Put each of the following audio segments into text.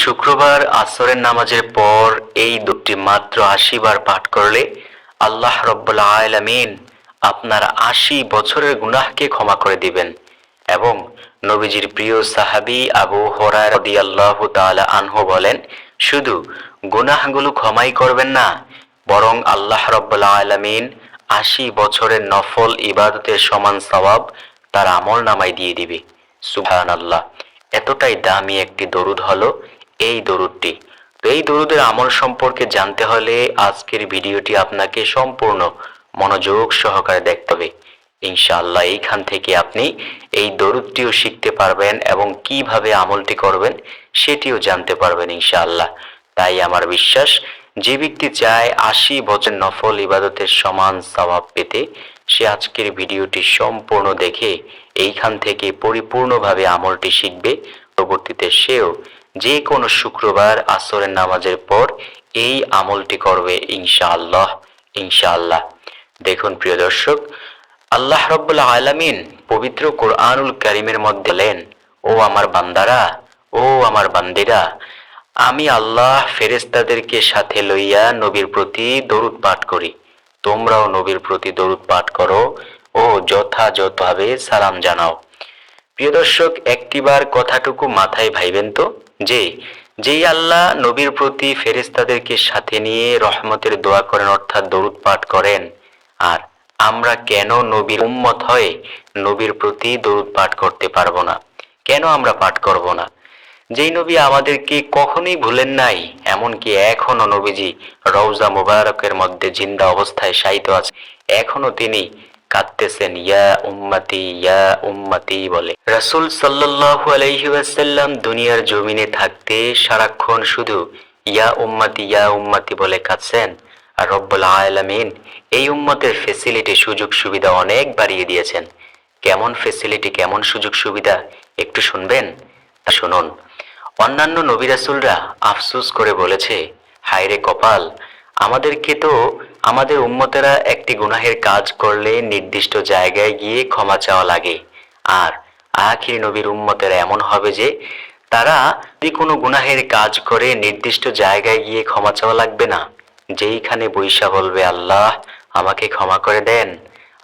শুক্রবার আসরের নামাজের পর এই দুটি মাত্র আশি বার পাঠ করলে আল্লাহ রব্বুল আলামিন আপনার আশি বছরের গুনাহকে ক্ষমা করে দিবেন এবং নবীজির প্রিয় সাহাবী আবু হরায় রাদিয়াল্লাহু তাআলা আনহু বলেন, শুধু গুনাহগুলো ক্ষমাই করবেন না, বরং আল্লাহ রব্বুল আলামিন আশি বছরের নফল ইবাদতের সমান সওয়াব তার আমল নামাই দিয়ে দিবে। সুবহান আল্লাহ এতটাই দামি একটি দরুদ হলো এই দরুদটি। তো এই দরুদের আমল সম্পর্কে জানতে হলে আজকের ভিডিওটি আপনাকে সম্পূর্ণ মনোযোগ সহকারে দেখতে হবে। ইনশাআল্লাহ এইখান থেকে আপনি এই দরুদটিও শিখতে পারবেন এবং কীভাবে আমলটি করবেন সেটিও জানতে পারবেন ইনশাআল্লাহ। তাই আমার বিশ্বাস, যে ব্যক্তি চায় আশি বছর নফল ইবাদতের সমান স্বভাব পেতে, সে আজকের ভিডিওটি সম্পূর্ণ দেখে এইখান থেকে পরিপূর্ণভাবে আমলটি শিখবে। পরবর্তীতে সেও যে কোনো শুক্রবার আসরের নামাজের পর এই আমলটি করবে ইনশাআল্লাহ ইনশাআল্লাহ। দেখুন প্রিয় দর্শক, আল্লাহ রব্বুল আলামিন পবিত্র কোরআনুল কারিমের মধ্যে বলেন, ও আমার বান্দারা, ও আমার বান্দিরা, আমি আল্লাহ ফেরেস্তাদেরকে সাথে লইয়া নবীর প্রতি দরুদ পাঠ করি। তোমরাও নবীর প্রতি দরুদ পাঠ করো ও যথাযথভাবে সালাম জানাও। প্রিয় দর্শক, একটিবার কথাটুকু মাথায় ভাইবেন তো? যে যেই আল্লাহ নবীর প্রতি ফেরেস্তাদেরকে সাথে নিয়ে রহমতের দোয়া করেন, অর্থাৎ দরুদ পাঠ করেন, আর আমরা কেন নবীর উম্মত হয়ে নবীর প্রতি দরুদ পাঠ করতে পারব না? কেন আমরা পাঠ করব না? যেই নবী আমাদেরকে কখনোই ভুলেন নাই, এমনকি এখনও নবীজি রওজা মুবারকের মধ্যে জিন্দা অবস্থায় শায়িত আছে এখনও তিনি কাঁদতেছেন, ইয়া উম্মতি ইয়া উম্মতি বলে। রাসূল সাল্লাল্লাহু আলাইহি ওয়াসাল্লাম দুনিয়ার জমিনে থাকতে সারাক্ষণ শুধু ইয়া উম্মতি ইয়া উম্মতি বলে কাঁদছেন। আর রব্বুল আলামিন এই উম্মতের ফেসিলিটি সুযোগ, সুবিধা অনেক বাড়িয়ে দিয়েছেন। কেমন ফেসিলিটি কেমন সুযোগ, সুবিধা একটু শুনবেন? তা শুনুন। অন্যান্য নবী রাসূলরা আফসোস করে বলেছে, হায়রে কপাল, আমাদেরকে তো আমাদের উম্মতেরা একটি গুনাহের কাজ করলে নির্দিষ্ট জায়গায় গিয়ে ক্ষমা চাওয়া লাগে। আর আখির নবীর উম্মতেরা এমন হবে যে, তারা যদি কোনো গুনাহের কাজ করে নির্দিষ্ট জায়গায় গিয়ে ক্ষমা চাওয়া লাগবে না। যেইখানে বৈশা বলবে, আল্লাহ, আমাকে ক্ষমা করে দেন।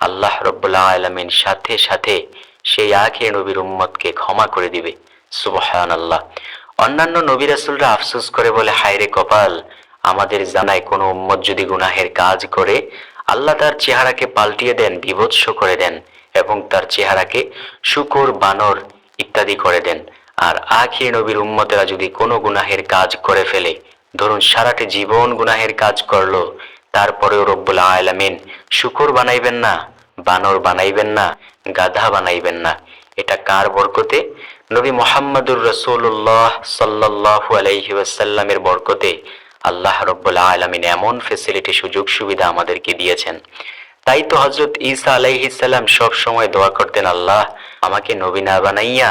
আল্লাহ রব্বুল্লাহ আলমিন সাথে সাথে সেই আখির নবীর উম্মতকে ক্ষমা করে দিবে। সুবহান আল্লাহ অন্যান্য নবী রাসূলরা আফসোস করে বলে, হায়রে কপাল আমাদের জানায় কোনো উম্মত যদি গুনাহের কাজ করে, আল্লাহ তার চেহারাকে পাল্টিয়ে দেন, বিভৎস করে দেন এবং তার চেহারাকে শুকর, বানর ইত্যাদি করে দেন। আর আখির নবীর উম্মতেরা যদি কোনো গুনাহের কাজ করে ফেলে, ধরুন সারাটি জীবন গুনাহের কাজ করল, তারপরেও রব্বুল আলামিন শুকর বানাইবেন না, বানর বানাইবেন না, গাধা বানাইবেন না। এটা কার বরকতে? নবী মোহাম্মদুর রসুল্লাহ সাল্লাহু আলাইহি ওয়াসাল্লামের বরকতে। আল্লাহ রব্বুল্লা আলমিন এমন ফেসিলিটি সুযোগ, সুবিধা আমাদেরকে দিয়েছেন। তাই তো হজরত ঈসা আলাইহিসাল্লাম সব সময় দোয়া করতেন, আল্লাহ, আমাকে নবী না বানাইয়া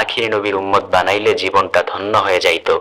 আখির নবীর উম্মত বানাইলে জীবনটা ধন্য হয়ে যাইতো।